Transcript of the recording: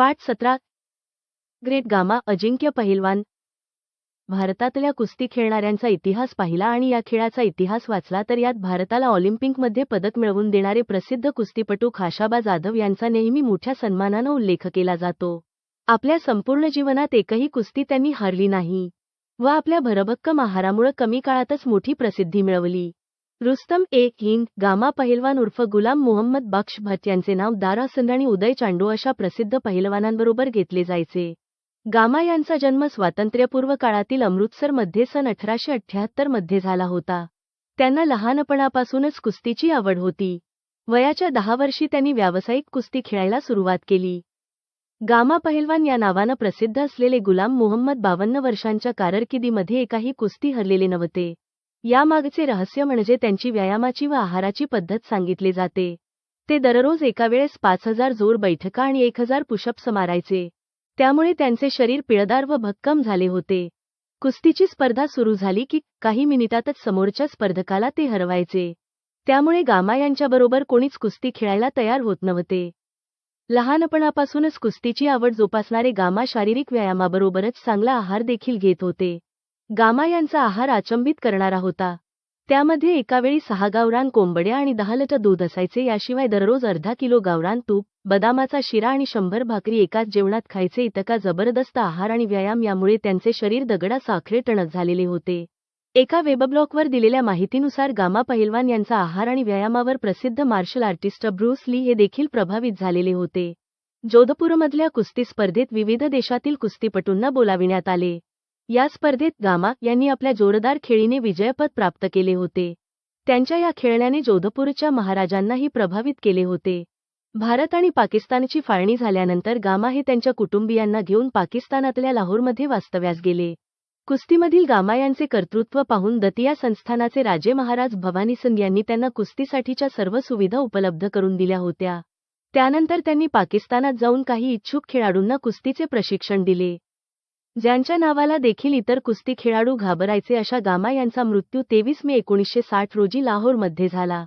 पाठ सतरा. ग्रेट गामा अजिंक्य पहिलवान. भारतातल्या कुस्ती खेळणाऱ्यांचा इतिहास पाहिला आणि या खेळाचा इतिहास वाचला तर यात भारताला ऑलिम्पिकमध्ये पदक मिळवून देणारे प्रसिद्ध कुस्तीपटू खाशाबा जाधव यांचा नेहमी मोठ्या सन्मानानं उल्लेख केला जातो. आपल्या संपूर्ण जीवनात एकही कुस्ती त्यांनी हारली नाही. व आपल्या भरभक्कम आहारामुळे कमी काळातच मोठी प्रसिद्धी मिळवली. रुस्तम ए हिंद गामा पहिलवान उर्फ गुलाम मोहम्मद बक्ष भट यांचे नाव दारा आणि उदय चांडू अशा प्रसिद्ध पहिलवानांबरोबर घेतले जायचे. गामा यांचा जन्म स्वातंत्र्यपूर्व काळातील अमृतसरमध्ये सन अठराशे अठ्ठ्याहत्तरमध्ये झाला होता. त्यांना लहानपणापासूनच कुस्तीची आवड होती. वयाच्या दहा वर्षी त्यांनी व्यावसायिक कुस्ती खेळायला सुरुवात केली. गामा पहिलवान या नावानं प्रसिद्ध असलेले गुलाम मोहम्मद बावन्न वर्षांच्या कारकिर्दीमध्ये एकाही कुस्ती हरलेले नव्हते. यामागचे रहस्य म्हणजे त्यांची व्यायामाची व आहाराची पद्धत सांगितली जाते. ते दररोज एका वेळेस पाच हजार जोर बैठका आणि एक हजार पुशअप्स मारायचे. त्यामुळे त्यांचे शरीर पिळदार व भक्कम झाले होते. कुस्तीची स्पर्धा सुरू झाली की काही मिनिटातच समोरच्या स्पर्धकाला ते हरवायचे. त्यामुळे गामा यांच्याबरोबर कोणीच कुस्ती खेळायला तयार होत नव्हते. लहानपणापासूनच कुस्तीची आवड जोपासणारे गामा शारीरिक व्यायामाबरोबरच चांगला आहार देखील घेत होते. गामा यांचा आहार अचंबित करणारा होता. त्यामध्ये एकावेळी सहा गावरान कोंबड्या आणि दहा लिटर दूध असायचे. याशिवाय दररोज अर्धा किलो गावरान तूप बदामाचा शिरा आणि शंभर भाकरी एकाच जेवणात खायचे. इतका जबरदस्त आहार आणि व्यायाम यामुळे त्यांचे शरीर दगडा साखरे टणक झालेले होते. एका वेबब्लॉकवर दिलेल्या माहितीनुसार गामा पहिलवान यांचा आहार आणि व्यायामावर प्रसिद्ध मार्शल आर्टिस्ट ब्रूस ली हे देखील प्रभावित झालेले होते. जोधपूरमधल्या कुस्ती स्पर्धेत विविध देशातील कुस्तीपटूंना बोलाविण्यात आले. या स्पर्धेत गामा यांनी आपल्या जोरदार खेळीने विजयपद प्राप्त केले होते. त्यांच्या या खेळण्याने जोधपूरच्या महाराजांनाही प्रभावित केले होते. भारत आणि पाकिस्तानची फाळणी झाल्यानंतर गामा हे त्यांच्या कुटुंबियांना घेऊन पाकिस्तानातल्या लाहोरमध्ये वास्तव्यास गेले. कुस्तीमधील गामा यांचे कर्तृत्व पाहून दतिया संस्थानाचे राजे महाराज भवानी सिंग यांनी त्यांना कुस्तीसाठीच्या सर्व सुविधा उपलब्ध करून दिल्या होत्या. त्यानंतर त्यांनी पाकिस्तानात जाऊन काही इच्छुक खेळाडूंना कुस्तीचे प्रशिक्षण दिले. ज्यांच्या नावाला देखील इतर कुस्ती खेळाडू घाबरायचे अशा गामा यांचा मृत्यू तेवीस मे एकोणीसशे साठ रोजी लाहोरमध्ये झाला.